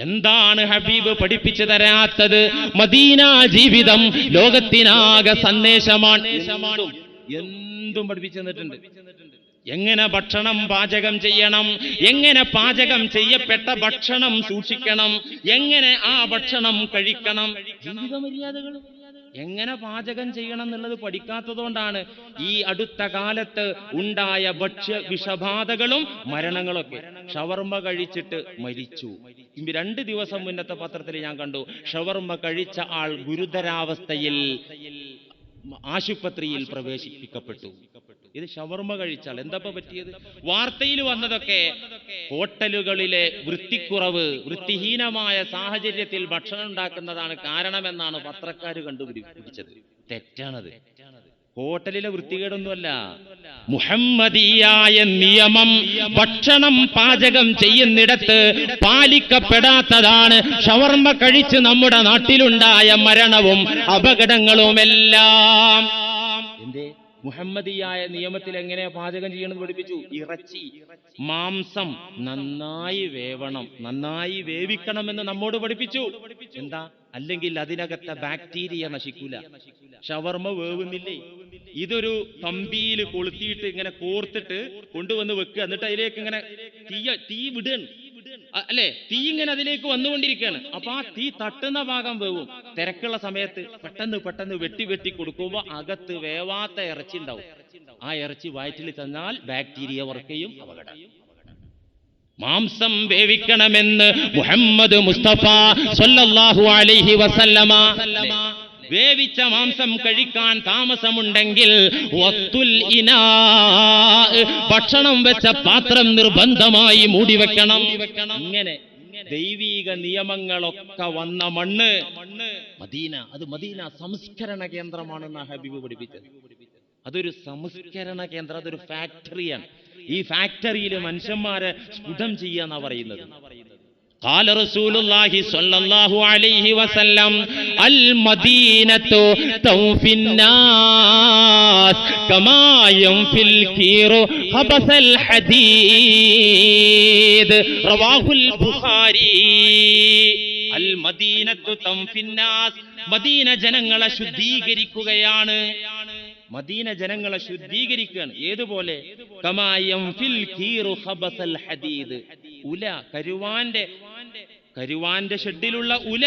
എന്താണ് ഹബീബ് പഠിപ്പിച്ചു തരാത്തത്? മദീന ജീവിതം ലോകത്തിനാകെ സന്ദേശമാണ്. എന്തും പഠിപ്പിച്ചു തന്നിട്ടുണ്ട്. എങ്ങനെ ഭക്ഷണം പാചകം ചെയ്യണം? എങ്ങനെ പാചകം ചെയ്യപ്പെട്ട ഭക്ഷണം സൂക്ഷിക്കണം? എങ്ങനെ ആ ഭക്ഷണം കഴിക്കണം? ജീവിത മര്യാദകൾ എങ്ങനെ പാചകം ചെയ്യണം എന്നുള്ളത് പഠിക്കാത്തതുകൊണ്ടാണ് ഈ അടുത്ത കാലത്ത് ഉണ്ടായ ഭക്ഷ്യ വിഷബാധകളും മരണങ്ങളൊക്കെ. ഷവർമ്മ കഴിച്ചിട്ട് മരിച്ചു. രണ്ട് ദിവസം മുന്നത്തെ പത്രത്തിൽ ഞാൻ കണ്ടു. ഷവർമ്മ കഴിച്ച ആൾ ഗുരുതരാവസ്ഥയിൽ ആശുപത്രിയിൽ പ്രവേശിപ്പിക്കപ്പെട്ടു. ഇത് ഷവർമ്മ കഴിച്ചാൽ എന്താ പറ്റിയത്? വാർത്തയിൽ വന്നതൊക്കെ ഹോട്ടലുകളിലെ വൃത്തിക്കുറവ് വൃത്തിഹീനമായ സാഹചര്യത്തിൽ ഭക്ഷണം ഉണ്ടാക്കുന്നതാണ് കാരണമെന്നാണ് പത്രക്കാർ കണ്ടുപിടിച്ചത്. തെറ്റാണത്. ഹോട്ടലിലെ വൃത്തികേടൊന്നുമല്ല. മുഹമ്മദിയായ നിയമം ഭക്ഷണം പാചകം ചെയ്യുന്നിടത്ത് പാലിക്കപ്പെടാത്തതാണ് ഷവർമ്മ കഴിച്ച് നമ്മുടെ നാട്ടിലുണ്ടായ മരണവും അപകടങ്ങളും എല്ലാം എന്തേ മുഹമ്മദിയായ നിയമത്തിൽ എങ്ങനെ പാചകം ചെയ്യണമെന്ന് പഠിപ്പിച്ചു? ഇറച്ചി. മാംസം നന്നായി വേവണം. നന്നായി വേവിക്കണമെന്ന് നമ്മോട് പഠിപ്പിച്ചു. എന്താ? അല്ലെങ്കിൽ അതിനകത്തെ ബാക്ടീരിയ നശിക്കൂല. ഷവർമ വേവുന്നില്ലേ? ഇതൊരു തമ്പിയിൽ കൊളുത്തിയിട്ട് ഇങ്ങനെ കോർത്തിട്ട് കൊണ്ടുവന്ന് വെക്കുക. എന്നിട്ട് അതിലേക്ക് ഇങ്ങനെ തീ തീ വിടുകയാണ് അല്ലേ? തീ ഇങ്ങനെ അതിലേക്ക് വന്നുകൊണ്ടിരിക്കുകയാണ്. അപ്പൊ ആ തീ തട്ടുന്ന ഭാഗം വേവും. തിരക്കുള്ള സമയത്ത് പെട്ടെന്ന് പെട്ടെന്ന് വെട്ടി വെട്ടി കൊടുക്കുമ്പോൾ അകത്ത് വേവാത്ത ഇറച്ചി ഉണ്ടാവും. ആ ഇറച്ചി വയറ്റിൽ തന്നാൽ ബാക്ടീരിയ വർക്കയും അപകടം. മാംസം വേവിക്കണമെന്ന് മുഹമ്മദ് മുസ്തഫ സല്ലല്ലാഹു അലൈഹി വസല്ലമ വേവിച്ച മാംസം കഴിക്കാൻ താമസമുണ്ടെങ്കിൽ വത്തുൽ ഇനാ ഭക്ഷണം വെച്ച പാത്രം നിർബന്ധമായി മൂടിവെക്കണം ഇങ്ങനെ ദൈവീക നിയമങ്ങളൊക്കെ വന്ന മണ്ണ്. മദീന അത് മദീന സംസ്കരണ കേന്ദ്രമാണെന്ന് ഹബീബ് പഠിപ്പിച്ചത്. അതൊരു സംസ്കരണ കേന്ദ്രം അതൊരു ഫാക്ടറിയാണ് ഈ ഫാക്ടറിയിൽ മനുഷ്യന്മാരെ സ്ഫുടം ചെയ്യാന്നാ പറയുന്നത്. قال رسول الله صلى الله عليه وسلم المدينة تنفي الناس كما ينفي الكير خبث الحديد رواه البخاري المدينة تنفي الناس മദീന ജനങ്ങളെ ശുദ്ധീകരിക്കുകയാണ് മദീന ജനങ്ങളെ ശുദ്ധീകരിക്കുകയാണ് ഏതുപോലെ കമായം ഫിൽ കീറു ഖബസൽ ഹദീദ് ഉല കരുവാന്റെ കരുവാന്റെ ഷെഡിലുള്ള ഉല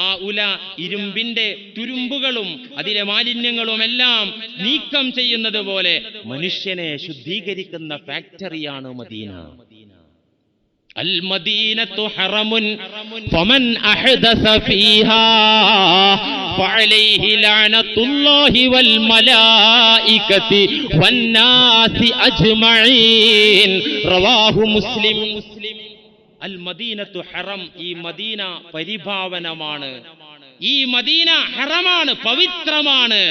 ആ ഉല ഇരുമ്പിന്റെ തുരുമ്പുകളും അതിലെ മാലിന്യങ്ങളും എല്ലാം നീക്കം ചെയ്യുന്നത് പോലെ മനുഷ്യനെ ശുദ്ധീകരിക്കുന്ന ഫാക്ടറിയാണ് മദീന المدينة حرم فمن أحدث فيها فعليه لعنة الله والملائكة والناس أجمعين رواه مسلم അൽ മദീനത്തു ഹറം ഈ മദീന പരിഭാവനമാണ്. ഈ മദീന ഹറമാണ് പവിത്രമാണ്.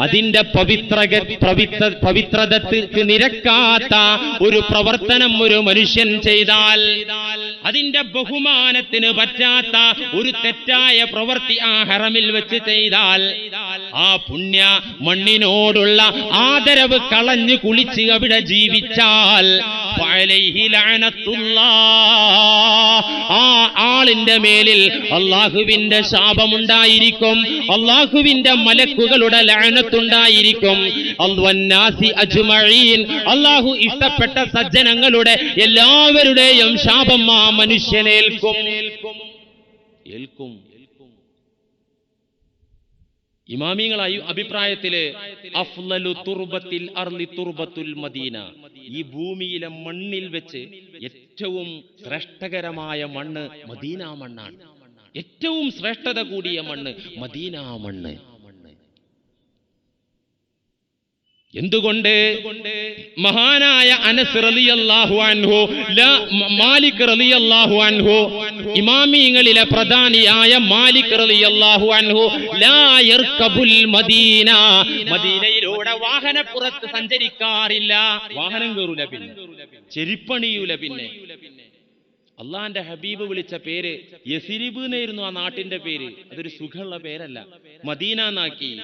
അതിന്റെ പവിത്ര പവിത്ര പവിത്രതക്ക് നിരക്കാത്ത ഒരു പ്രവർത്തനം ഒരു മനുഷ്യൻ ചെയ്താൽ അതിന്റെ ബഹുമാനത്തിന് പറ്റാത്ത ഒരു തെറ്റായ പ്രവൃത്തി ആ ഹറമിൽ വെച്ച് ചെയ്താൽ ആ പുണ്യ മണ്ണിനോടുള്ള ആദരവ് കളഞ്ഞു കുളിച്ച് അവിടെ ജീവിച്ചാൽ. ആ ആളിന്റെ മേലിൽ അള്ളാഹുവിന്റെ ശാപമുണ്ടായിരിക്കും. അള്ളാഹുവിന്റെ മലക്കുകളുടെ ലയനത്തുണ്ടായിരിക്കും. അള്ളാഹു ഇഷ്ടപ്പെട്ട സജ്ജനങ്ങളുടെ എല്ലാവരുടെയും ശാപം ആ മനുഷ്യനേൽക്കും ഏൽക്കും. ഇമാമിങ്ങളായി അഭിപ്രായത്തിൽ അഫ്ലലു തുർബത്തിൽ അർലി തുർബത്തുൽ മദീന. ഈ ഭൂമിയിലെ മണ്ണിൽ വെച്ച് ഏറ്റവും ശ്രേഷ്ഠകരമായ മണ്ണ് മദീന മണ്ണാണ്. ഏറ്റവും ശ്രേഷ്ഠത കൂടിയ മണ്ണ് മദീന മണ്ണ്. എന്തുകൊണ്ട്? മഹാനായ അനസ് അൻഹു മാലിക് അൻഹു ഇമാമിങ്ങളിലെ പ്രധാനിയായ മാലിക് അൻഹു മദീന. മദീനയിലൂടെ വാഹനപ്പുറത്ത് സഞ്ചരിക്കാറില്ല. വാഹനം കയറൂല പിന്നെ. ചെരിപ്പണിയൂല പിന്നെ. അള്ളാന്റെ ഹബീബ് വിളിച്ച പേര് യസിരിബ് എന്നായിരുന്നു ആ നാട്ടിന്റെ പേര്. അതൊരു സുഖമുള്ള പേരല്ല. മദീന എന്നാക്കി.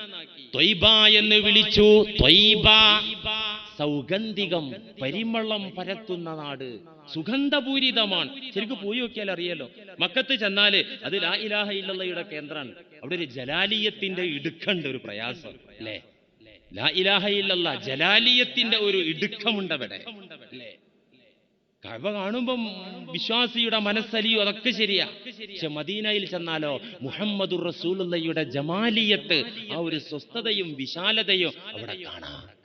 ത്വയ്ബ എന്ന് വിളിച്ചു. ത്വയ്ബ സൗഗന്ധികം പരിമളം പരത്തുന്ന നാട്. സുഗന്ധപൂരിതമാണ്. ശരിക്കും പോയി നോക്കിയാൽ അറിയാലോ. മക്കത്ത് ചെന്നാൽ അത് ലാ ഇലാഹ ഇല്ലയുടെ കേന്ദ്രമാണ്. അവിടെ ഒരു ജലാലിയത്തിന്റെ ഇടുക്കണ്ട് ഒരു പ്രയാസം അല്ലേ? ലാ ഇലാഹ ഇല്ലല്ല ജലാലിയത്തിന്റെ ഒരു ഇടുക്കമുണ്ട് അവിടെ കഴവ കാണുമ്പം വിശ്വാസിയുടെ മനസ്സലിയോ അതൊക്കെ ശരിയാ. പക്ഷെ മദീനയിൽ ചെന്നാലോ മുഹമ്മദുർ റസൂലുള്ളയുടെ ജമാലിയത്ത് ആ ഒരു സ്വസ്ഥതയും വിശാലതയും അവിടെ കാണാം.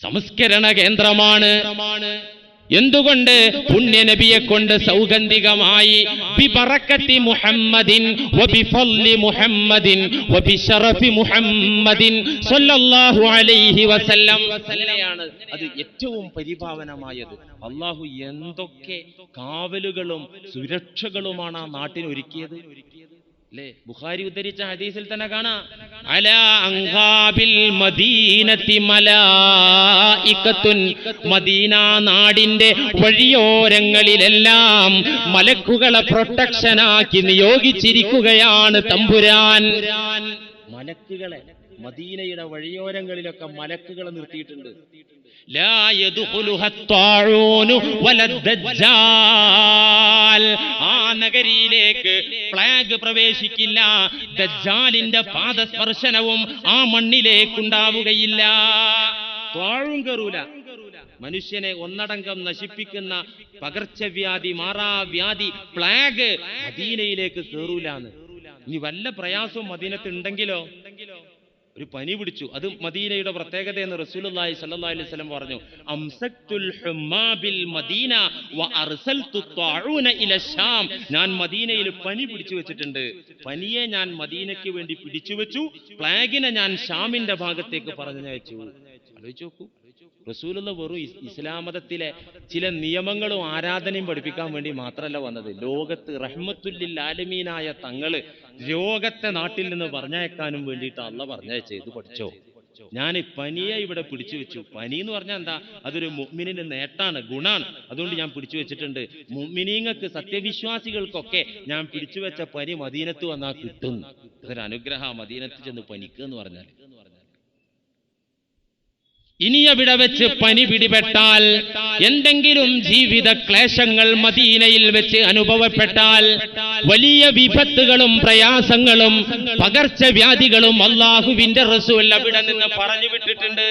സംസ്കരണ കേന്ദ്രമാണ്. എന്തുകൊണ്ട് പുണ്യനബിയെ കൊണ്ട് സൗഗന്ധികമായി ബിബറക്കത്തി മുഹമ്മദിൻ മുഹമ്മദിൻ മുഹമ്മദിൻ അലൈഹി വസല്ലം. അത് ഏറ്റവും പരിഭാവനമായത്. അള്ളാഹു എന്തൊക്കെ കാവലുകളും സുരക്ഷകളുമാണ് ആ നാട്ടിന് ഒരുക്കിയത് അല്ലേ ബുഖാരി ഉദ്ധരിച്ച ഹദീസിൽ തന്നെ കാണാം. മദീനത്തി മദീന നാടിന്റെ വഴിയോരങ്ങളിലെല്ലാം മലക്കുകളെ പ്രൊട്ടക്ഷനാക്കി നിയോഗിച്ചിരിക്കുകയാണ് തമ്പുരാൻ. മലക്കുകളെ മദീനയുടെ വഴിയോരങ്ങളിലൊക്കെ മലക്കുകളെ നിർത്തിയിട്ടുണ്ട്. ആ നഗരിയിലേക്ക് പ്ലാഗ് പ്രവേശിക്കില്ല. ദജ്ജാലിന്റെ പാദസ്പർശനവും ആ മണ്ണിലേക്കുണ്ടാവുകയില്ല. താഴും കയറൂല മനുഷ്യനെ ഒന്നടങ്കം നശിപ്പിക്കുന്ന പകർച്ചവ്യാധി മാറാവ്യാധി പ്ലാഗ് മദീനയിലേക്ക് കയറൂലാന്ന് ഇനി വല്ല പ്രയാസവും മദീനത്തുണ്ടെങ്കിലോ ഒരു പനി പിടിച്ചു. അത് മദീനയുടെ പ്രത്യേകത എന്ന് റസൂലുള്ളാഹി സ്വല്ലല്ലാഹി അലൈഹി വസല്ലം പറഞ്ഞു. അംസക്തുൽ ഹുമ്മാ ബിൽ മദീന വ അർസൽതു ത്വാഊന ഇല ശാം ഞാൻ മദീനയിൽ പനി പിടിച്ചു വെച്ചിട്ടുണ്ട്. പനിയെ ഞാൻ മദീനയ്ക്ക് വേണ്ടി പിടിച്ചു വെച്ചു. പ്ലാഗിനെ ഞാൻ ഷാമിന്റെ ഭാഗത്തേക്ക് പറഞ്ഞയച്ചു. ആലോചിച്ച് നോക്കൂ. റസൂലുള്ള വെറും ഇസ്ലാമതത്തിലെ ഇസ്ലാം മതത്തിലെ ചില നിയമങ്ങളും ആരാധനയും പഠിപ്പിക്കാൻ വേണ്ടി മാത്രമല്ല വന്നത്. ലോകത്ത് റഹ്മത്തുല്ലിൽ ആലമീനായ തങ്ങൾ രോഗത്തെ നാട്ടിൽ നിന്ന് പറഞ്ഞയക്കാനും വേണ്ടിയിട്ട് അള്ള പറഞ്ഞയച്ചേ ഇത് പഠിച്ചോ? ഞാൻ പനിയെ ഇവിടെ പിടിച്ചു വെച്ചു. പനി എന്ന് പറഞ്ഞാൽ എന്താ? അതൊരു മുഅ്മിനിന്റെ നേട്ടാണ് ഗുണാണ്. അതുകൊണ്ട് ഞാൻ പിടിച്ചു വെച്ചിട്ടുണ്ട്. മുഗ്മിനീങ്ങൾക്ക് സത്യവിശ്വാസികൾക്കൊക്കെ ഞാൻ പിടിച്ചു വെച്ച പനി മദീനത്ത് വന്നാൽ കിട്ടും. അതൊരു അനുഗ്രഹ മദീനത്ത് ചെന്ന് പനിക്കുക എന്ന് പറഞ്ഞാൽ ഇനി അവിടെ വെച്ച് പനി പിടിപെട്ടാൽ എന്തെങ്കിലും ജീവിത ക്ലേശങ്ങൾ മദീനയിൽ വെച്ച് അനുഭവപ്പെട്ടാൽ വലിയ വിപത്തുകളും പ്രയാസങ്ങളും പകർച്ചവ്യാധികളും അള്ളാഹുവിന്റെ റസൂൽ അവിടെ നിന്ന് പറഞ്ഞു വിട്ടിട്ടുണ്ട്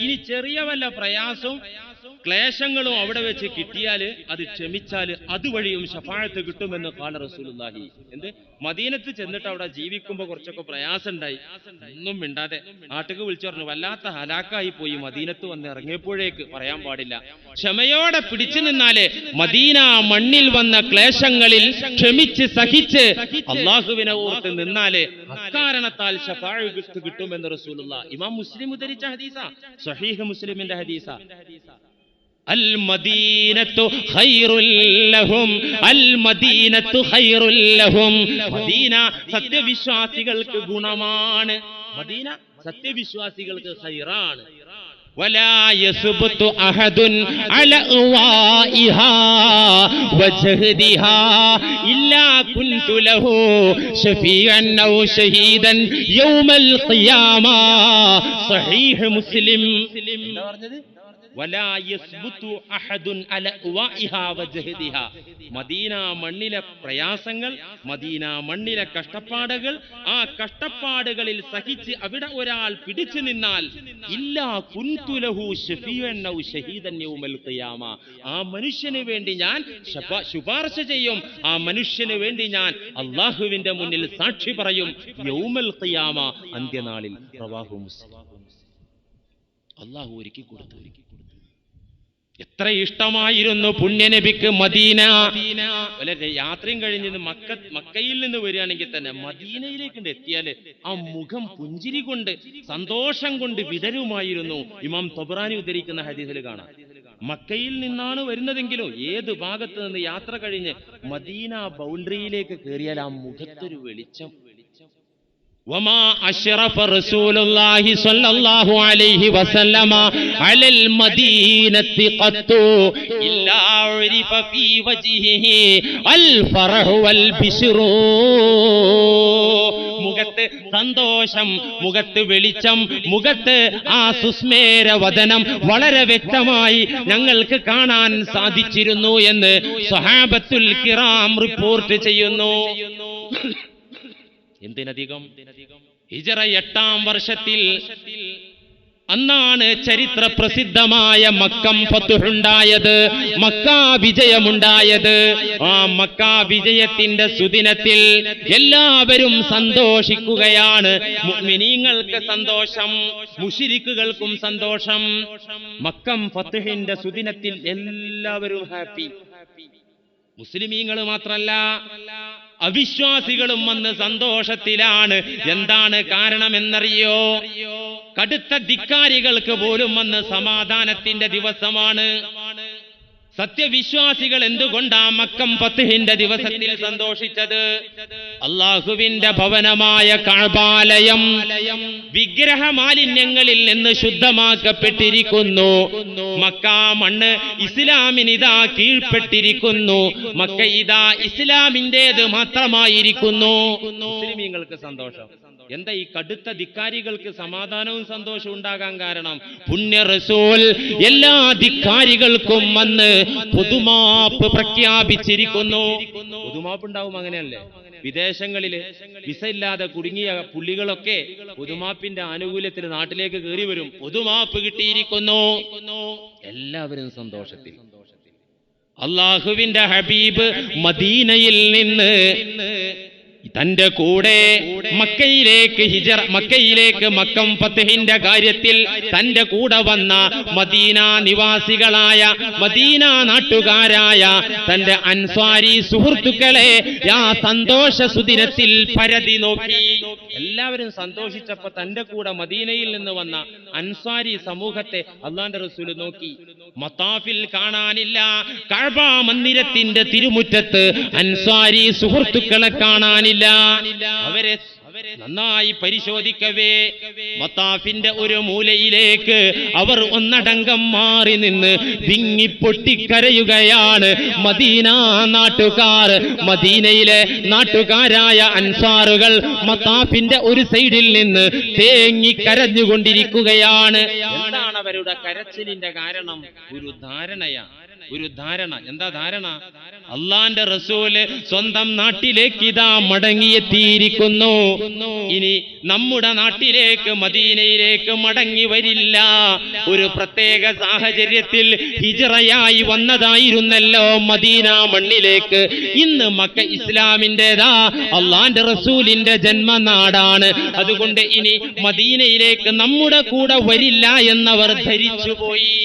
ഇനി ചെറിയ വല്ല പ്രയാസവും ക്ലേശങ്ങളും അവിടെ വെച്ച് കിട്ടിയാൽ അത് ക്ഷമിച്ചാൽ അതുവഴിയും ഷഫായത്ത് കിട്ടുമെന്ന് കാല റസൂലുള്ളാഹി. എന്ത്? മദീനത്ത് ചെന്നിട്ട് അവിടെ ജീവിക്കുമ്പോൾ കുറച്ചൊക്കെ പ്രയാസം ഉണ്ടായി ഒന്നും മിണ്ടാതെ നാട്ടുക്ക് വിളിച്ചു പറഞ്ഞു വല്ലാത്ത ഹലാക്കായി പോയി മദീനത്ത് വന്ന് ഇറങ്ങിയപ്പോഴേക്ക് പറയാൻ പാടില്ല. ക്ഷമയോടെ പിടിച്ചു നിന്നാൽ മദീന മണ്ണിൽ വന്ന ക്ലേശങ്ങളിൽ ക്ഷമിച്ച് സഹിച്ച് അള്ളാഹുവിനെ ഓർത്ത് നിന്നാൽ അക്കാരണത്താൽ ഷഫായത്ത് കിട്ടുമെന്ന് റസൂലുള്ള ഇമാം മുസ്ലിം ഉദ്ധരിച്ച ഹദീസ. സഹീഹ് മുസ്ലിമിന്റെ ഹദീസ. സത്യവിശ്വാസികൾക്ക് ഗുണമാണ് മദീന സത്യവിശ്വാസികൾക്ക് ഖൈറാണ് ولا يثبت أحد على أوائها وجهدها إلا كنت له شفيعا أو شهيدا يوم القيامة صحيح مسلم മദീന മണ്ണിലെ പ്രയാസങ്ങൾ മദീന മണ്ണിലെ കഷ്ടപ്പാടുകൾ ആ കഷ്ടപ്പാടുകളിൽ സഹിച്ച് അവിടെ ഒരാൾ പിടിച്ചു നിന്നാൽ ഇല്ലാ കുന്തുലഹു ആ മനുഷ്യന് വേണ്ടി ഞാൻ ശപ- ശുപാർശ ചെയ്യും. ആ മനുഷ്യന് വേണ്ടി ഞാൻ അള്ളാഹുവിന്റെ മുന്നിൽ സാക്ഷി പറയും. യൗമൽ ഖിയാമ അന്ത്യനാളിൽ. പ്രവാഹു മുസ്ലിം. അള്ളാഹു ഒരുക്കി കൊടുത്തു. എത്ര ഇഷ്ടമായിരുന്നു പുണ്യനബിക്ക് മദീന. യാത്രയും കഴിഞ്ഞ് മക്ക മക്കയിൽ നിന്ന് വരികയാണെങ്കിൽ തന്നെ മദീനയിലേക്ക് എത്തിയാൽ ആ മുഖം പുഞ്ചിരി കൊണ്ട് സന്തോഷം കൊണ്ട് വിടരുമായിരുന്നു. ഇമാം തൊബറാനി ഉദ്ധരിക്കുന്ന ഹദീസിൽ കാണാം. മക്കയിൽ നിന്നാണ് വരുന്നതെങ്കിലും ഏത് ഭാഗത്ത് നിന്ന് യാത്ര കഴിഞ്ഞ് മദീന ബൗണ്ടറിയിലേക്ക് കയറിയാൽ ആ മുഖത്തൊരു വെളിച്ചം وما أشرف رسول الله صلى الله عليه وسلم على المدينة قط إلا عرف في وجهه الفرح والبشر മുഖത്ത് സന്തോഷം മുഖത്ത് വെളിച്ചം മുഖത്ത് ആ സുസ്മേര വദനം വളരെ വ്യക്തമായി ഞങ്ങൾക്ക് കാണാൻ സാധിച്ചിരുന്നു എന്ന് സ്വഹാബത്തുൽ കിറാം റിപ്പോർട്ട് ചെയ്യുന്നു എന്തിനധികം? ഹിജറ എട്ടാം വർഷത്തിൽ അന്നാണ് ചരിത്ര പ്രസിദ്ധമായ മക്കം ഫത്തുഹുണ്ടായത് മക്ക വിജയമുണ്ടായത്. ആ മക്ക വിജയത്തിന്റെ സുദിനത്തിൽ എല്ലാവരും സന്തോഷിക്കുകയാണ്. മുഅ്മിനീങ്ങൾക്ക് സന്തോഷം മുഷിരിക്കുകൾക്കും സന്തോഷം. മക്കം ഫത്തുഹിന്റെ സുദിനത്തിൽ എല്ലാവരും ഹാപ്പി. മുസ്ലിമീങ്ങൾ മാത്രല്ല അവിശ്വാസികളും വന്ന് സന്തോഷത്തിലാണ്. എന്താണ് കാരണമെന്നറിയോ? കടുത്ത ധിക്കാരികൾക്ക് പോലും വന്ന് സമാധാനത്തിന്റെ ദിവസമാണ്. സത്യവിശ്വാസികൾ എന്തുകൊണ്ടാ മക്കം പത്തുഹിന്റെ ദിവസത്തിൽ സന്തോഷിച്ചത്? അള്ളാഹുവിന്റെ ഭവനമായ കാപാലയം വിഗ്രഹ മാലിന്യങ്ങളിൽ നിന്ന് ശുദ്ധമാക്കപ്പെട്ടിരിക്കുന്നു. മക്ക മണ്ണ് ഇസ്ലാമിനിതാ കീഴ്പ്പെട്ടിരിക്കുന്നു. മക്ക ഇതാ ഇസ്ലാമിന്റേത് മാത്രമായിരിക്കുന്നു. മുസ്ലിമീങ്ങൾക്ക് സന്തോഷം. എന്താ ഈ കടുത്ത ധിക്കാരികൾക്ക് സമാധാനവും സന്തോഷവും ഉണ്ടാകാൻ കാരണം? പുണ്യ റസൂൽ എല്ലാ ധിക്കാരികൾക്കും വന്ന് പുതുമാപ്പ് പ്രഖ്യാപിച്ചിരിക്കുന്നു. പുതുമാപ്പ് ഉണ്ടാവും അങ്ങനെയല്ലേ? വിദേശങ്ങളിൽ വിസ ഇല്ലാതെ കുടുങ്ങിയ പുള്ളികളൊക്കെ പുതുമാപ്പിന്റെ ആനുകൂല്യത്തിൽ നാട്ടിലേക്ക് കയറി വരും. പൊതുമാപ്പ് കിട്ടിയിരിക്കുന്നു. എല്ലാവരും സന്തോഷത്തിൽ. അള്ളാഹുവിന്റെ ഹബീബ് മദീനയിൽ നിന്ന് തന്റെ കൂടെ മക്കയിലേക്ക് ഹിജർ മക്കയിലേക്ക് മക്കം ഫത്തഹിന്റെ കാര്യത്തിൽ തന്റെ കൂടെ വന്ന മദീന നിവാസികളായ മദീന നാട്ടുകാരായ തന്റെ അൻസ്വാരി സുഹൃത്തുക്കളെ ആ സന്തോഷ സുദിനത്തിൽ പരതി നോക്കി. എല്ലാവരും സന്തോഷിച്ചപ്പോ തന്റെ കൂടെ മദീനയിൽ നിന്ന് വന്ന അൻസ്വാരി സമൂഹത്തെ അള്ളാന്റെ റസൂൽ നോക്കി. മത്താഫിൽ കാണാനില്ല. കഴബ മന്ദിരത്തിന്റെ തിരുമുറ്റത്ത് അൻസ്വാരി സുഹൃത്തുക്കളെ കാണാനില്ല. അവരെ നന്നായി പരിശോധിക്കവേ. മത്താഫിന്റെ ഒരു മൂലയിലേക്ക് അവർ ഒന്നടങ്കം മാറി നിന്ന് വിങ്ങി പൊട്ടിക്കരയുകയാണ്. മദീന നാട്ടുകാർ മദീനയിലെ നാട്ടുകാരായ അൻസാറുകൾ മത്താഫിന്റെ ഒരു സൈഡിൽ നിന്ന് തേങ്ങി കരഞ്ഞുകൊണ്ടിരിക്കുകയാണ്. എന്താണ് അവരുടെ കരച്ചിലിന്റെ കാരണം? ഒരു ധാരണയാ ഒരു ധാരണ. എന്താ ധാരണ? അള്ളാന്റെ റസൂൽ സ്വന്തം നാട്ടിലേക്ക് ഇതാ മടങ്ങിയെത്തിയിരിക്കുന്നു. ഇനി നമ്മുടെ നാട്ടിലേക്ക് മദീനയിലേക്ക് മടങ്ങി വരില്ല. ഒരു പ്രത്യേക സാഹചര്യത്തിൽ ഹിജറയായി വന്നതായിരുന്നല്ലോ മദീന മണ്ണിലേക്ക്. ഇന്ന് മക്ക ഇസ്ലാമിന്റെതാ അള്ളാന്റെ റസൂലിന്റെ ജന്മനാടാണ്. അതുകൊണ്ട് ഇനി മദീനയിലേക്ക് നമ്മുടെ കൂടെ വരില്ല എന്നവർ ധരിച്ചുപോയി.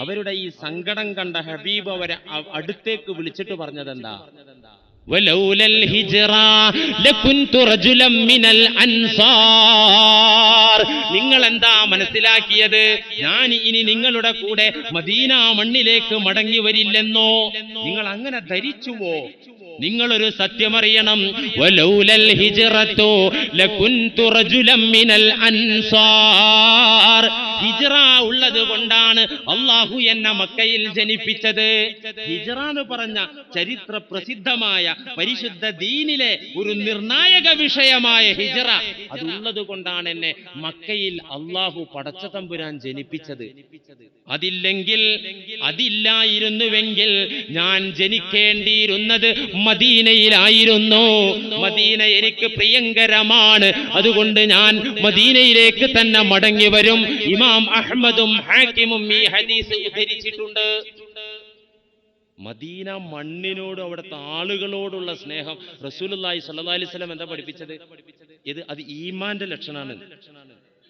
അവരുടെ ഈ സങ്കടം കണ്ട ഹബീബ് അവരെ അ- അടുത്തേക്ക് വിളിച്ചിട്ട് പറഞ്ഞതെന്താ ولولا الهجرة لكنت رجلا من الأنصار നിങ്ങൾ എന്താ മനസ്സിലാക്കിയത് ഞാൻ ഇനി നിങ്ങളുടെ കൂടെ മദീന മണ്ണിലേക്ക് മടങ്ങി വരില്ലെന്നോ നിങ്ങൾ അങ്ങനെ ധരിച്ചുവോ നിങ്ങളൊരു സത്യമറിയണം. വലൗലൽ ലകുൻതു റജുലം മിനൽ അൻസാർ. ഉള്ളത് കൊണ്ടാണ് അള്ളാഹു എന്നെ മക്കയിൽ ജനിപ്പിച്ചത്. ഹിജ്റ എന്ന് പറഞ്ഞ ചരിത്ര പ്രസിദ്ധമായ പരിശുദ്ധ ദീനിലെ ഒരു നിർണായക വിഷയമായ ഹിജറ. അതുള്ളത് കൊണ്ടാണ് എന്നെ മക്കയിൽ അള്ളാഹു പടച്ച തമ്പുരാൻ ജനിപ്പിച്ചത്. അതില്ലെങ്കിൽ അതില്ലായിരുന്നുവെങ്കിൽ ഞാൻ ജനിക്കേണ്ടിയിരുന്നത് മദീനയിലായിരുന്നു. മദീന എനിക്ക് പ്രിയങ്കരമാണ്. അതുകൊണ്ട് ഞാൻ മദീനയിലേക്ക് തന്നെ മടങ്ങി വരും. ഇമാം അഹമ്മദും ഹാക്കിമും ഈ ഹദീസ് ഉദ്ധരിച്ചിട്ടുണ്ട്. മദീന മണ്ണിനോട് അവിടുത്തെ ആളുകളോടുള്ള സ്നേഹം. റസൂലുള്ളാഹി സ്വല്ലല്ലാഹി അലൈഹി വസല്ലം എന്താ പഠിപ്പിച്ചത്? ഇത് അത് ഈമാന്റെ ലക്ഷണാണ്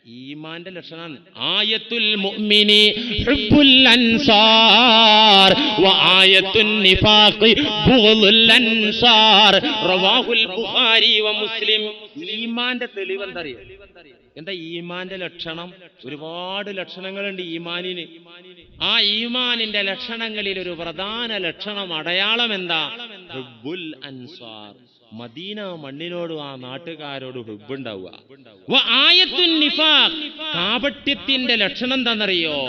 ഈമാന്റെ ലക്ഷണാണ് ആയത്തുൽ മുഅ്മിനി ഹുബ്ബുൽ അൻസാർ വ ആയത്തുൻ നിഫാഖി ബുഗ്ളുൽ അൻസാർ. റവാഹുൽ ബുഖാരി വ മുസ്ലിം. ഈമാന്റെ തെളിവ് എന്താ അറിയോ എന്താ ഈമാന്റെ ലക്ഷണം? ഒരുപാട് ലക്ഷണങ്ങളുണ്ട് ഈമാനിന്. ആ ഈമാനിന്റെ ലക്ഷണങ്ങളിൽ ഒരു പ്രധാന ലക്ഷണം അടയാളം എന്താ? ഹുബ്ബുൽ അൻസാർ. മദീന മണ്ണിനോടും ആ നാട്ടുകാരോട് ഹുബുണ്ടാവുക ലക്ഷണം എന്താണെന്നറിയോ?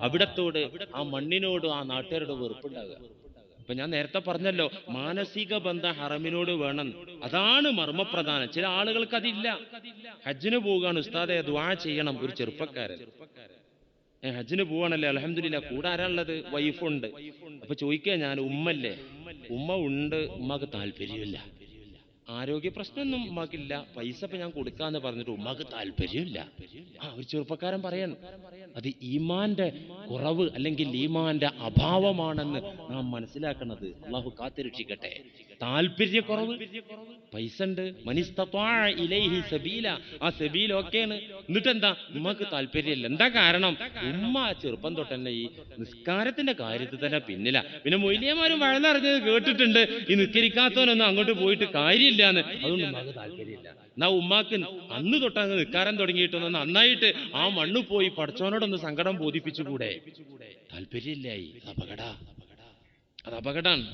അവിടത്തോട് ആ മണ്ണിനോട് ആ നാട്ടുകാരോട് വെറുപ്പുണ്ടാവുക. അപ്പൊ ഞാൻ നേരത്തെ പറഞ്ഞല്ലോ മാനസിക ബന്ധം ഹറമിനോട് വേണം. അതാണ് മർമ്മപ്രധാനം. ചില ആളുകൾക്ക് അതില്ല. ഹജ്ജിന് പോവുകയാണ്. ഉസ്താദെ ദുആ ചെയ്യണം. ഒരു ചെറുപ്പക്കാരൻ. ഹജ്ജിന് പോവാണല്ലേ അലഹമില്ല കൂടെ ആരാളുള്ളത് വൈഫുണ്ട്. അപ്പൊ ചോദിക്കുക ഞാൻ ഉമ്മല്ലേ? ഉമ്മ ഉണ്ട് ഉമ്മക്ക് താല്പര്യമില്ല. ആരോഗ്യ പ്രശ്നമൊന്നും ഉമ്മക്കില്ല. പൈസ ഇപ്പൊ ഞാൻ കൊടുക്കാന്ന് പറഞ്ഞിട്ട് ഉമ്മക്ക് താല്പര്യമില്ല. ആ ഒരു ചെറുപ്പക്കാരൻ പറയണം അത് ഈമാന്റെ കുറവ് അല്ലെങ്കിൽ ഈമാന്റെ അഭാവമാണെന്ന് നാം മനസ്സിലാക്കണത്. അള്ളാഹു കാത്തിരക്ഷിക്കട്ടെ. താല്പര്യക്കുറവ്. പൈസ ഉണ്ട് ഇലൈഹി സബീല. ആ സബീല ഒക്കെയാണ് എന്നിട്ട് എന്താ ഉമ്മക്ക് താല്പര്യമില്ല. എന്താ കാരണം? ഉമ്മ ചെറുപ്പം തൊട്ട് തന്നെ ഈ നിസ്കാരത്തിന്റെ കാര്യത്തിൽ തന്നെ പിന്നില. പിന്നെ മൊയ്ലിയമാരും വഴന്നറിഞ്ഞത് കേട്ടിട്ടുണ്ട്. ഈ നിസ്കരിക്കാത്തവനൊന്നും അങ്ങോട്ട് പോയിട്ട് കാര്യമില്ല എന്ന് അതുകൊണ്ട് ഉമ്മാക്ക് താല്പര്യമില്ല. എന്നാ ഉമ്മാക്ക് അന്ന് തൊട്ട് അങ്ങ് നിസ്കാരം തുടങ്ങിയിട്ടൊന്ന് നന്നായിട്ട് ആ മണ്ണ് പോയി പഠിച്ചവനോടൊന്ന് സങ്കടം ബോധിപ്പിച്ചുകൂടെ? താല്പര്യമില്ലായി. അപകട. അത് അപകടമാണ്.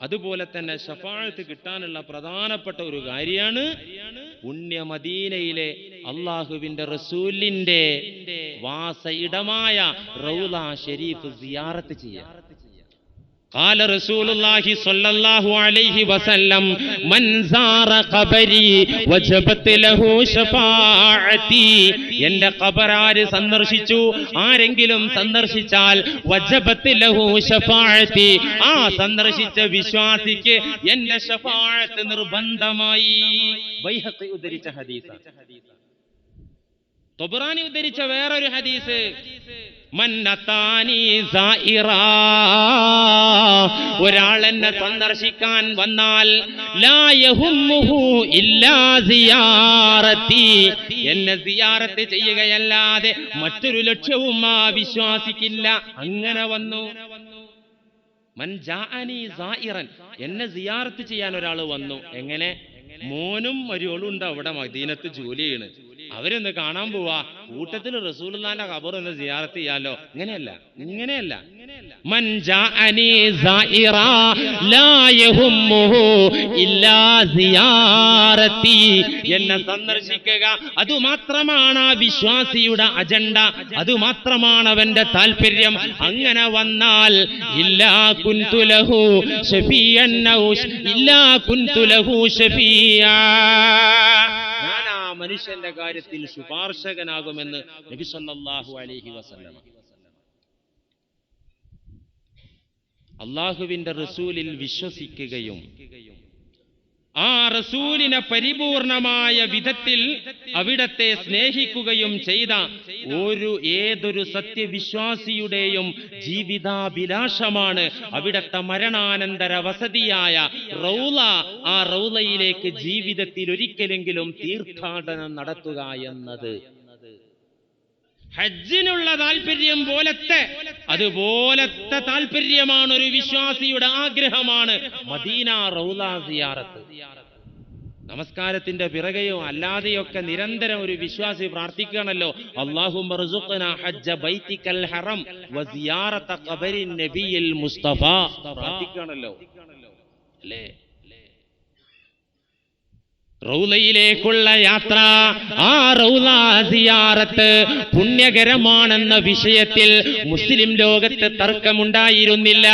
അതുപോലെ തന്നെ ഷഫാഴത്ത് കിട്ടാനുള്ള പ്രധാനപ്പെട്ട ഒരു കാര്യമാണ് പുണ്യ മദീനയിലെ അള്ളാഹുവിന്റെ റസൂലിന്റെ വാസയിടമായ റൗല ഷെരീഫ് സിയാറത്ത് ചെയ്യാം قال رسول الله صلى الله عليه وسلم من زار قبري وجبت له شفاعتي എന്റെ ഖബറാര് സന്ദർശിച്ചു ആരെങ്കിലും സന്ദർശിച്ചാൽ വജബത്ത് ലഹു ഷഫാഅത്തി ആ സന്ദർശിച്ച വിശ്വാസിക്ക് എന്റെ ഷഫാഅത്ത് നിർബന്ധമായി ബൈഹഖി ഉദ്ധരിച്ച ഹദീസാണ് തൊബറാനി ഉദ്ധരിച്ച വേറൊരു ഹദീസ്. ഒരാൾ എന്നെ സന്ദർശിക്കാൻ വന്നാൽ. എന്നെ സിയാറത്ത് ചെയ്യുകയല്ലാതെ മറ്റൊരു ലക്ഷ്യവും ആ വിശ്വാസിക്കില്ല അങ്ങനെ വന്നു എന്നെ സിയാറത്ത് ചെയ്യാൻ ഒരാൾ വന്നു എങ്ങനെ മോനും മരിയോളും ഉണ്ട് അവിടെ മദീനത്ത് ജോലി ചെയ്യണ് അവരൊന്ന് കാണാൻ പോവാ. കൂട്ടത്തിൽ റസൂലിന്റെ ഖബർ ഒന്ന് സിയാറത്ത് ചെയ്യാലോ. ഇങ്ങനെയല്ല ഇങ്ങനെയല്ല. എന്നെ സന്ദർശിക്കുക. അതുമാത്രമാണ് ആ വിശ്വാസിയുടെ അജണ്ട. അതുമാത്രമാണ് അവന്റെ താല്പര്യം അങ്ങനെ വന്നാൽ ഇല്ലാ കുൻതുലഹു ഷഫിയൻ ഇല്ലാ കുൻതുലഹു ആ മനുഷ്യന്റെ കാര്യത്തിൽ ശുപാർശകനാകുമെന്ന് നബി സല്ലല്ലാഹു അലൈഹി വസല്ലമ അള്ളാഹുവിന്റെ റസൂലിൽ വിശ്വസിക്കുകയും ആ റസൂലിനെ പരിപൂർണമായ വിധത്തിൽ അവിടത്തെ സ്നേഹിക്കുകയും ചെയ്ത ഒരു ഏതൊരു സത്യവിശ്വാസിയുടെയും ജീവിതാഭിലാഷമാണ് അവിടത്തെ മരണാനന്തര വസതിയായ റൗല ആ റൗലയിലേക്ക് ജീവിതത്തിൽ ഒരിക്കലെങ്കിലും തീർത്ഥാടനം നടത്തുക എന്നത്. ഹജ്ജിനുള്ള താല്പര്യം പോലത്തെ അതുപോലത്തെ താല്പര്യമാണ് ഒരു വിശ്വാസിയുടെ ആഗ്രഹമാണ് മദീന റൗലാസിയാറത്ത് നമസ്കാരത്തിന്റെ പിറകെയോ അല്ലാതെയൊക്കെ നിരന്തരം ഒരു വിശ്വാസി പ്രാർത്ഥിക്കുകയാണല്ലോ അള്ളാഹു ഹജ്ജ ബൈത്തിക്കൽ ഹറം വ സിയാറത്ത ഖബരിൻ നബിയിൽ മുസ്തഫ പ്രാർത്ഥിക്കുകയാണല്ലോ അല്ലേ റൗലയിലേക്കുള്ള യാത്ര ആ റൗല സിയാറത്ത് പുണ്യകരമാണെന്ന വിഷയത്തിൽ മുസ്ലിം ലോകത്ത് തർക്കമുണ്ടായിരുന്നില്ല.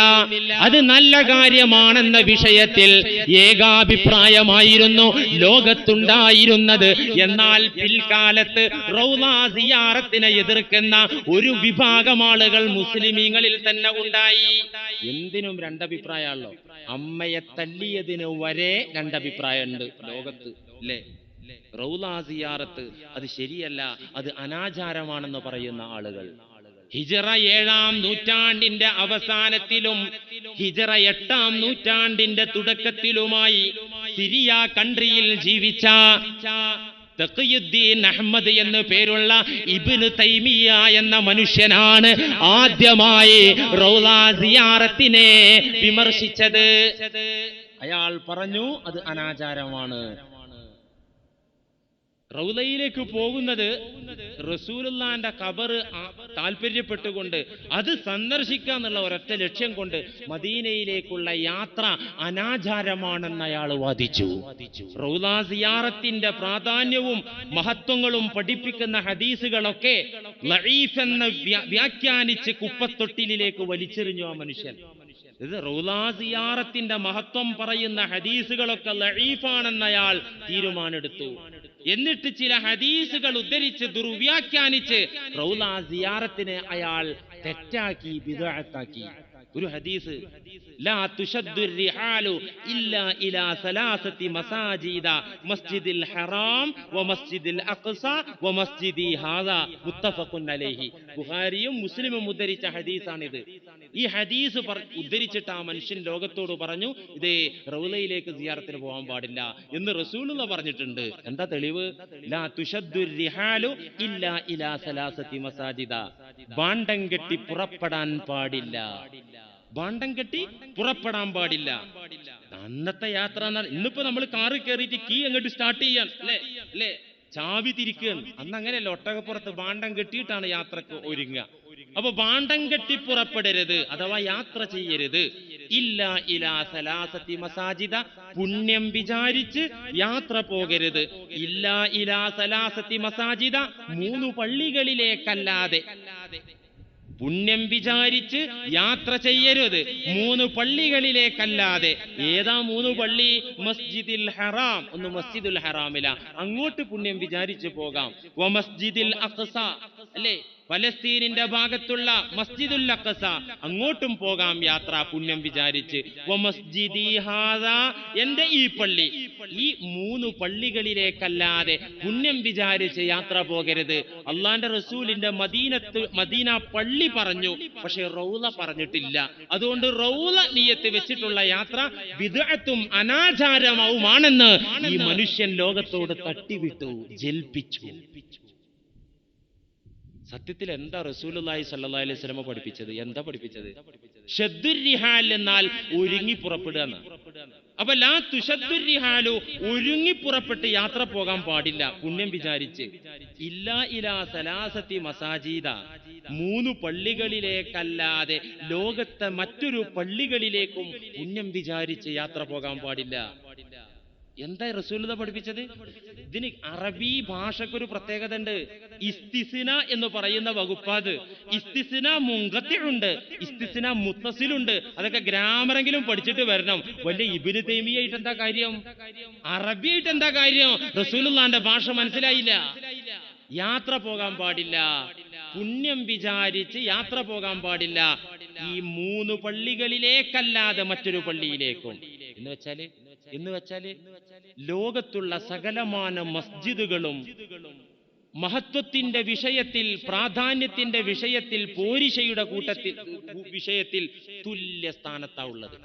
അത് നല്ല കാര്യമാണെന്ന വിഷയത്തിൽ ഏകാഭിപ്രായമായിരുന്നു ലോകത്തുണ്ടായിരുന്നത്. എന്നാൽ പിൽക്കാലത്ത് റൗല സിയാറത്തിനെ എതിർക്കുന്ന ഒരു വിഭാഗം ആളുകൾ മുസ്ലിമീങ്ങളിൽ തന്നെ ഉണ്ടായി. എന്തിനും രണ്ടഭിപ്രായമാണല്ലോ. അമ്മയെ തല്ലിയതിനു വരെ രണ്ടഭിപ്രായമുണ്ട് ലോകത്ത്. അല്ലേ റൗലാസിയാറത്ത് അത് ശരിയല്ല അത് അനാചാരമാണെന്ന് പറയുന്ന ആളുകൾ. ഹിജറ ഏഴാം നൂറ്റാണ്ടിന്റെ അവസാനത്തിലും ഹിജറ എട്ടാം നൂറ്റാണ്ടിന്റെ തുടക്കത്തിലുമായി സിരിയ കൺട്രിയിൽ ജീവിച്ച തഖിയുദ്ദീൻ അഹമ്മദ് എന്ന് പേരുള്ള ഇബ്നു തൈമിയ എന്ന മനുഷ്യനാണ് ആദ്യമായി റൗല സിയാറത്തിനെ വിമർശിച്ചത്. അയാൾ പറഞ്ഞു അത് അനാചാരമാണ്. റൗലയിലേക്ക് പോകുന്നത് റസൂലുള്ളാന്റെ കബറ് താല്പര്യപ്പെട്ടുകൊണ്ട് അത് സന്ദർശിക്കുക എന്നുള്ള ഒരൊറ്റ ലക്ഷ്യം കൊണ്ട് മദീനയിലേക്കുള്ള യാത്ര അനാചാരമാണെന്ന് അയാൾ വാദിച്ചു. റൗല സിയാറത്തിന്റെ പ്രാധാന്യവും മഹത്വങ്ങളും പഠിപ്പിക്കുന്ന ഹദീസുകളൊക്കെ ലഈഫ് എന്ന് വ്യാഖ്യാനിച്ച് കുപ്പത്തൊട്ടിലേക്ക് വലിച്ചെറിഞ്ഞു ആ മനുഷ്യൻ. ഇത് റൗലാസിയാറത്തിന്റെ മഹത്വം പറയുന്ന ഹദീസുകളൊക്കെ ലഈഫാണെന്ന് അയാൾ തീരുമാനമെടുത്തു. എന്നിട്ട് ചില ഹദീസുകൾ ഉദ്ധരിച്ച് ദുർവ്യാഖ്യാനിച്ച് റൗല സിയാറത്തിനെ അയാൾ തെറ്റാക്കി ബിദഅത്താക്കി. ഒരു ഹദീസ് ലാ തുഷദ്ദു റിഹാലു ഇല്ലാ ഇലാ സലാസത്തി മസാജിദ മസ്ജിദിൽ ഹറാം വ മസ്ജിദിൽ അഖ്സ വ മസ്ജിദി ഹാദാ മുത്തഫഖുൻ അലൈഹി. ബുഖാരിയും മുസ്ലിമും ഉദ്ധരിച്ച ഹദീസാണിത്. ഈ ഹദീസ് ഉദ്ധരിച്ചിട്ട് ആ മനുഷ്യൻ ലോകത്തോട് പറഞ്ഞു ഇതേ റൗലയിലേക്ക് സിയാറത്തിന് പോകാൻ പാടില്ല എന്ന് റസൂലുള്ള പറഞ്ഞിട്ടുണ്ട്. എന്താ തെളിവ്? ലാ തുഷദ്ദു റിഹാലു ഇല്ലാ ഇലാ സലാസത്തി മസാജിദ. ബാണ്ടം കെട്ടി പുറപ്പെടാൻ പാടില്ല. ബാണ്ടം കെട്ടി പുറപ്പെടാൻ പാടില്ല. അന്നത്തെ യാത്ര ഇന്നിപ്പോ നമ്മൾ കാറ് കയറിയിട്ട് കീ അങ്ങോട്ട് സ്റ്റാർട്ട് ചെയ്യാൻ അല്ലേ? അല്ലേ? ചാവി തിരിക്കുകയാണ്. അന്ന് അങ്ങനെയല്ല ഒട്ടകപ്പുറത്ത് ബാണ്ടം കെട്ടിയിട്ടാണ് യാത്രയ്ക്ക് ഒരുങ്ങുക. അപ്പൊ ബാണ്ടം കെട്ടി പുറപ്പെടരുത് അഥവാ യാത്ര ചെയ്യരുത്. ഇല്ല ഇലാ സലാസത്തി മസാജിദ പുണ്യം വിചാരിച്ച് യാത്ര പോകരുത്. ഇല്ല ഇലാ സലാസത്തി മസാജിദ മൂന്ന് പള്ളികളിലേക്കല്ലാതെ. പുണ്യം വിചാരിച്ച് യാത്ര ചെയ്യരുത്. മൂന്ന് പള്ളികളിലേക്കല്ലാതെ. ഏതാ മൂന്ന് പള്ളി? മസ്ജിദിൽ ഹറാം. ഒന്ന് മസ്ജിദുൽ ഹറാമില. അങ്ങോട്ട് പുണ്യം വിചാരിച്ച് പോകാം. അല്ലേ? ഫലസ്തീനിന്റെ ഭാഗത്തുള്ള മസ്ജിദുൽ അക്കസ അങ്ങോട്ടും പോകാം യാത്ര പുണ്യം വിചാരിച്ച്. എന്റെ ഈ പള്ളി. ഈ മൂന്ന് പള്ളികളിലേക്കല്ലാതെ പുണ്യം വിചാരിച്ച് യാത്ര പോകരുത്. അള്ളാന്റെ റസൂലിന്റെ മദീനത്ത് മദീന പള്ളി പറഞ്ഞു പക്ഷെ റൗല പറഞ്ഞിട്ടില്ല. അതുകൊണ്ട് റൗല നീയത്ത് വെച്ചിട്ടുള്ള യാത്ര വിദഗ്ധത്തും അനാചാരമാവുമാണെന്ന് ഈ മനുഷ്യൻ ലോകത്തോട് തട്ടിവിട്ടു ജൽപ്പിച്ചു. സത്യത്തിൽ എന്താ റസൂലുള്ളാഹി സല്ലല്ലാഹു അലൈഹി വസല്ലം പഠിപ്പിച്ചത്? എന്താ പഠിപ്പിച്ചത്? ഷദ്ദുരിഹാൽ എന്നാൽ ഒരുങ്ങി പുറപ്പെടുക. അപ്പൊ ലാ തുഷദ്ദുരിഹാലു ഒരുങ്ങി പുറപ്പെട്ട് യാത്ര പോകാൻ പാടില്ല. പുണ്യം വിചാരിച്ച്. ഇല്ലാ ഇലാ സലാസത്തി മസാജീദ. മൂന്ന് പള്ളികളിലേക്കല്ലാതെ ലോകത്തെ മറ്റൊരു പള്ളികളിലേക്കും പുണ്യം വിചാരിച്ച് യാത്ര പോകാൻ പാടില്ല. എന്താ റസൂലത പഠിപ്പിച്ചത്? ഇതിന് അറബി ഭാഷക്കൊരു പ്രത്യേകത ഉണ്ട് ഇസ്തിസിന എന്ന് പറയുന്ന വകുപ്പാത് ഇസ്തിസിന മുങ്കത്തിലുണ്ട് ഇസ്തിസിന മുത്തസിലുണ്ട് അതൊക്കെ ഗ്രാമറെങ്കിലും പഠിച്ചിട്ട് വരണം. വലിയ ഇബിന് തേമിയായിട്ട് എന്താ കാര്യം? അറബിയായിട്ട് എന്താ കാര്യം? റസൂലുള്ളാന്റെ ഭാഷ മനസ്സിലായില്ല. യാത്ര പോകാൻ പാടില്ല. പുണ്യം വിചാരിച്ച് യാത്ര പോകാൻ പാടില്ല. ഈ മൂന്ന് പള്ളികളിലേക്കല്ലാതെ മറ്റൊരു പള്ളിയിലേക്കും. എന്ന് വെച്ചാൽ എന്ന് വെച്ചാൽ ലോകത്തുള്ള സകലമാന മസ്ജിദുകളും മഹത്വത്തിന്റെ വിഷയത്തിൽ പ്രാധാന്യത്തിന്റെ വിഷയത്തിൽ പോരിശയുടെ കൂട്ടത്തിൽ വിഷയത്തിൽ തുല്യ സ്ഥാനത്താ ഉള്ളത്.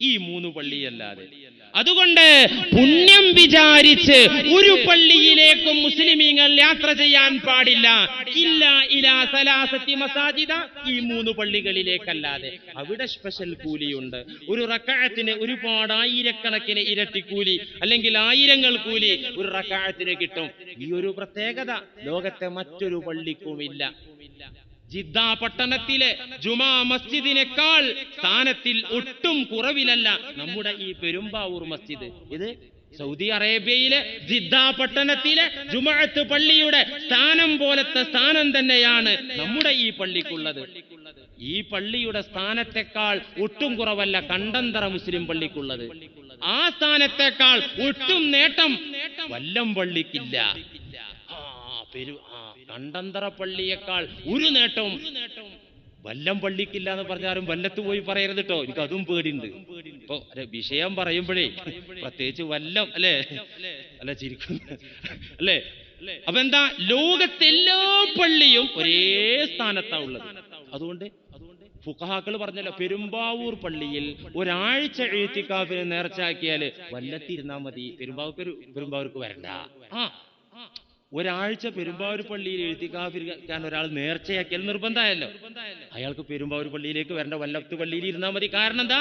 ഈ മൂന്ന് പള്ളിയല്ലാതെ അതുകൊണ്ട് പുണ്യം വിചാരിച്ച് ഒരു പള്ളിയിലേക്കും മുസ്ലിമീങ്ങൾ യാത്ര ചെയ്യാൻ പാടില്ല. ഇല്ല ഇലാ സലാസത്തി മസാജിദ. ഈ മൂന്ന് പള്ളികളിലേക്കല്ലാതെ അവിടെ സ്പെഷ്യൽ കൂലിയുണ്ട്. ഒരു റക്കായത്തിന് ഒരുപാട് ആയിരക്കണക്കിന് ഇരട്ടി കൂലി അല്ലെങ്കിൽ ആയിരങ്ങൾ കൂലി ഒരു റക്കായത്തിന് കിട്ടും. ഈ ഒരു പ്രത്യേകത. ലോകത്തെ മറ്റൊരു പള്ളിക്കുമില്ല. ജിദ്ദ പട്ടണത്തിലെ ജുമാ മസ്ജിദിനേക്കാൾ സ്ഥാനത്തിൽ ഒട്ടും കുറവിലല്ല നമ്മുടെ ഈ പെരുമ്പാവൂർ മസ്ജിദ്. ഇത് സൗദി അറേബ്യയിലെ ജിദ്ദ പട്ടണത്തിലെ ജുമാഅത്ത് പള്ളിയുടെ സ്ഥാനം പോലത്തെ സ്ഥാനം തന്നെയാണ് നമ്മുടെ ഈ പള്ളിക്കുള്ളത്. ഈ പള്ളിയുടെ സ്ഥാനത്തെക്കാൾ ഒട്ടും കുറവല്ല കണ്ടന്തറ മുസ്ലിം പള്ളിക്കുള്ളത്. ആ സ്ഥാനത്തെക്കാൾ ഒട്ടും നേട്ടം വല്ലം പള്ളിക്കില്ല. പെരു ആ കണ്ടന്തറ പള്ളിയേക്കാൾ ഒരു നേട്ടവും വല്ലം പള്ളിക്കില്ല എന്ന് പറഞ്ഞാലും വല്ലത്ത് പോയി പറയരുത് കേട്ടോ എനിക്ക് അതും പേടിയുണ്ട് ഇപ്പൊ വിഷയം പറയുമ്പോഴേ പ്രത്യേകിച്ച് വല്ലം അല്ലേ? അല്ല ചിരിക്കും. അല്ലേ? അപ്പൊ എന്താ ലോകത്തെല്ലാ പള്ളിയും ഒരേ സ്ഥാനത്താ ഉള്ളത്. അതുകൊണ്ട് ഫുഖഹാക്കൾ പറഞ്ഞല്ലോ പെരുമ്പാവൂർ പള്ളിയിൽ ഒരാഴ്ച എഴുത്തിക്കാഫിന് നേർച്ചാക്കിയാൽ വല്ലത്തിരുന്നാ മതി. പെരുമ്പാവൂർക്ക് പെരുമ്പാവൂർക്ക് വരണ്ട. ആ. ഒരാഴ്ച പെരുമ്പാവൂർ പള്ളിയിൽ എഴുത്തിക്കാഫിരിക്കാൻ ഒരാൾ നേർച്ചയാക്കിയാൽ നിർബന്ധമായല്ലോ. അയാൾക്ക് പെരുമ്പാവൂർ പള്ളിയിലേക്ക് വരേണ്ട വല്ലത്ത് പള്ളിയിൽ ഇരുന്നാൽ മതി. കാരണം എന്താ?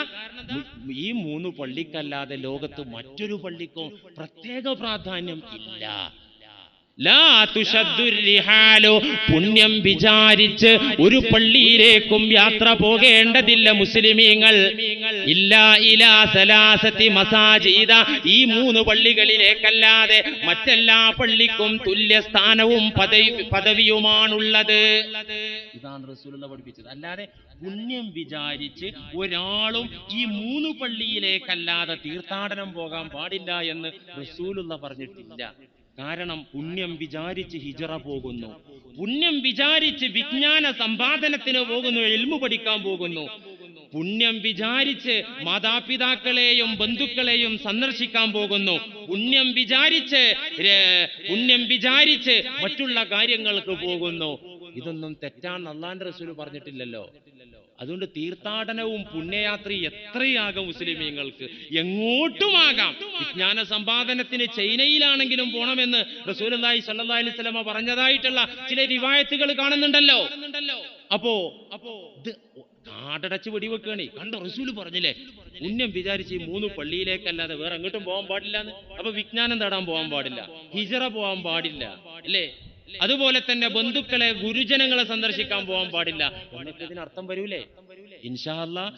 ഈ മൂന്ന് പള്ളിക്കല്ലാതെ ലോകത്ത് മറ്റൊരു പള്ളിക്കും പ്രത്യേക പ്രാധാന്യം ഇല്ല. പുണ്യം വിചാരിച്ച് ഒരു പള്ളിയിലേക്കും യാത്ര പോകേണ്ടതില്ല മുസ്ലിമീങ്ങൾ. ഇല്ല ഈ മൂന്ന് പള്ളികളിലേക്കല്ലാതെ മറ്റെല്ലാ പള്ളിക്കും തുല്യ സ്ഥാനവും പദവി പദവിയുമാണുള്ളത്. ഇതാണ് റസൂലുള്ള പഠിപ്പിച്ചത്. അല്ലാതെ പുണ്യം വിചാരിച്ച് ഒരാളും ഈ മൂന്ന് പള്ളിയിലേക്കല്ലാതെ തീർത്ഥാടനം പോകാൻ പാടില്ല എന്ന് റസൂലുള്ള പറഞ്ഞിട്ടില്ല. കാരണം പുണ്യം വിചാരിച്ച് ഹിജറ പോകുന്നു. പുണ്യം വിചാരിച്ച് വിജ്ഞാന സമ്പാദനത്തിന് പോകുന്നു എൽമു പഠിക്കാൻ പോകുന്നു. പുണ്യം വിചാരിച്ച് മാതാപിതാക്കളെയും ബന്ധുക്കളെയും സന്ദർശിക്കാൻ പോകുന്നു. പുണ്യം വിചാരിച്ച് പുണ്യം വിചാരിച്ച് മറ്റുള്ള കാര്യങ്ങൾക്ക് പോകുന്നു. ഇതൊന്നും തെറ്റാണ് അള്ളാന്റെ റസൂൽ പറഞ്ഞിട്ടില്ലല്ലോ. അതുകൊണ്ട് തീർത്ഥാടനവും പുണ്യയാത്ര എത്രയാകും മുസ്ലിമീങ്ങൾക്ക്? എങ്ങോട്ടുമാകാം? വിജ്ഞാന സമ്പാദനത്തിന് ചൈനയിലാണെങ്കിലും പോണമെന്ന് റസൂലി സല്ലി സ്വലമ പറഞ്ഞതായിട്ടുള്ള ചില റിവായത്തുകൾ കാണുന്നുണ്ടല്ലോ. അപ്പോ അപ്പോ കാടടച്ച് വെടിവെക്കുകയാണ്. കണ്ടോ റസൂൽ പറഞ്ഞില്ലേ? പുണ്യം വിചാരിച്ച് ഈ മൂന്ന് പള്ളിയിലേക്കല്ലാതെ വേറെ എങ്ങോട്ടും പോകാൻ പാടില്ല അപ്പൊ വിജ്ഞാനം തേടാൻ പോകാൻ പാടില്ല. ഹിജറ പോകാൻ പാടില്ല. അല്ലേ? അതുപോലെ തന്നെ ബന്ധുക്കളെ ഗുരുജനങ്ങളെ സന്ദർശിക്കാൻ പോകാൻ പാടില്ല. എന്നൊക്കെ ഇതിന് അർത്ഥം വരൂലേ? ഇൻഷാല്ല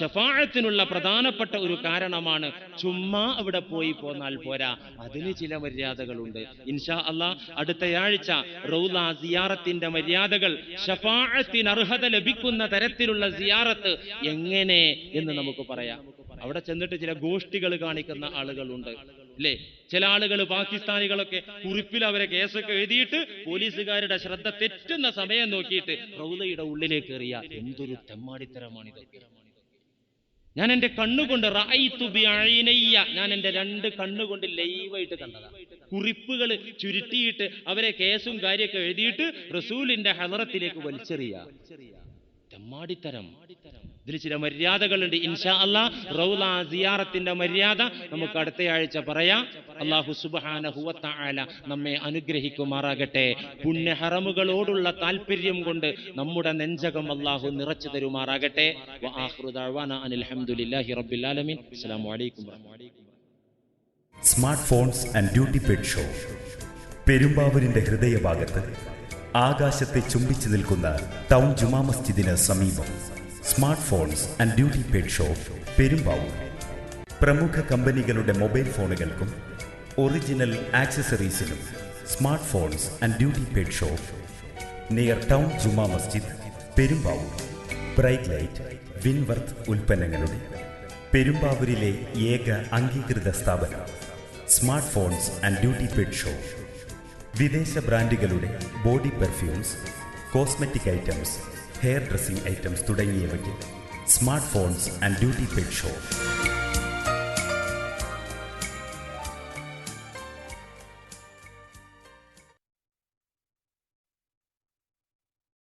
ഷഫാഴത്തിനുള്ള പ്രധാനപ്പെട്ട ഒരു കാരണമാണ് ചുമ്മാ അവിടെ പോയി പോന്നാൽ പോരാ. അതിന് ചില മര്യാദകളുണ്ട്. ഇൻഷാ അല്ല അടുത്തയാഴ്ച റൗല സിയാറത്തിന്റെ മര്യാദകൾ ഷഫാഴത്തിന് അർഹത ലഭിക്കുന്ന തരത്തിലുള്ള സിയാറത്ത് എങ്ങനെ എന്ന് നമുക്ക് പറയാം. അവിടെ ചെന്നിട്ട് ചില ഗോഷ്ഠികൾ കാണിക്കുന്ന ആളുകളുണ്ട്. അല്ലേ ചില ആളുകൾ പാകിസ്ഥാനികളൊക്കെ കുറിപ്പിൽ അവരെ കേസൊക്കെ എഴുതിയിട്ട് പോലീസുകാരുടെ ശ്രദ്ധ തെറ്റുന്ന സമയം നോക്കിയിട്ട് റൗലയുടെ ഉള്ളിലേക്ക് എറിയ. എന്തൊരു തെമ്മാടിത്തരമാണ് ഇതൊക്കെ ഞാൻ എന്റെ കണ്ണുകൊണ്ട് ഞാൻ എന്റെ രണ്ട് കണ്ണുകൊണ്ട് ലൈവായിട്ട് കണ്ടതാ. കുറിപ്പുകൾ ചുരുട്ടിയിട്ട് അവരെ കേസും കാര്യമൊക്കെ എഴുതിയിട്ട് റസൂലിന്റെ ഹലറത്തിലേക്ക് വലിച്ചെറിയ. തെമ്മാടിത്തരം. ഇതിൽ ചില മര്യാദകളുണ്ട്. ഇൻഷാ അല്ലാ റൗല സിയാറത്തിന്റെ മര്യാദ നമുക്ക് അടുത്തയാഴ്ച പറയാം. അള്ളാഹു സുബാന നമ്മെ അനുഗ്രഹിക്കുമാറാകട്ടെ. പുണ്യഹറമുകളോടുള്ള താല്പര്യം കൊണ്ട് നമ്മുടെ നെഞ്ചകം അള്ളാഹു നിറച്ചു തരുമാറാകട്ടെ. Smart phones and duty paid shop പെരുമ്പാവൂരിന്റെ ഹൃദയഭാഗത്ത് ആകാശത്തെ ചുംബിച്ചു നിൽക്കുന്ന ടൗൺ ജുമാ മസ്ജിദിന് സമീപം. Smart phones and duty paid shop Perumbavoor. പ്രമുഖ കമ്പനികളുടെ മൊബൈൽ ഫോണുകൾക്കും original ആക്സസറീസിനും smart phones and duty paid shop. Near town Juma Masjid Perumbavoor. Bright light വിൻവർത്ത് ഉൽപ്പന്നങ്ങളുടെ. പെരുമ്പാവൂരിലെ ഏക അംഗീകൃത സ്ഥാപനം smart phones and duty paid shop വിദേശ ബ്രാൻഡുകളുടെ body perfumes cosmetic items hair dressing items തുടങ്ങിയവയ്ക്ക് smart phones and duty paid shop.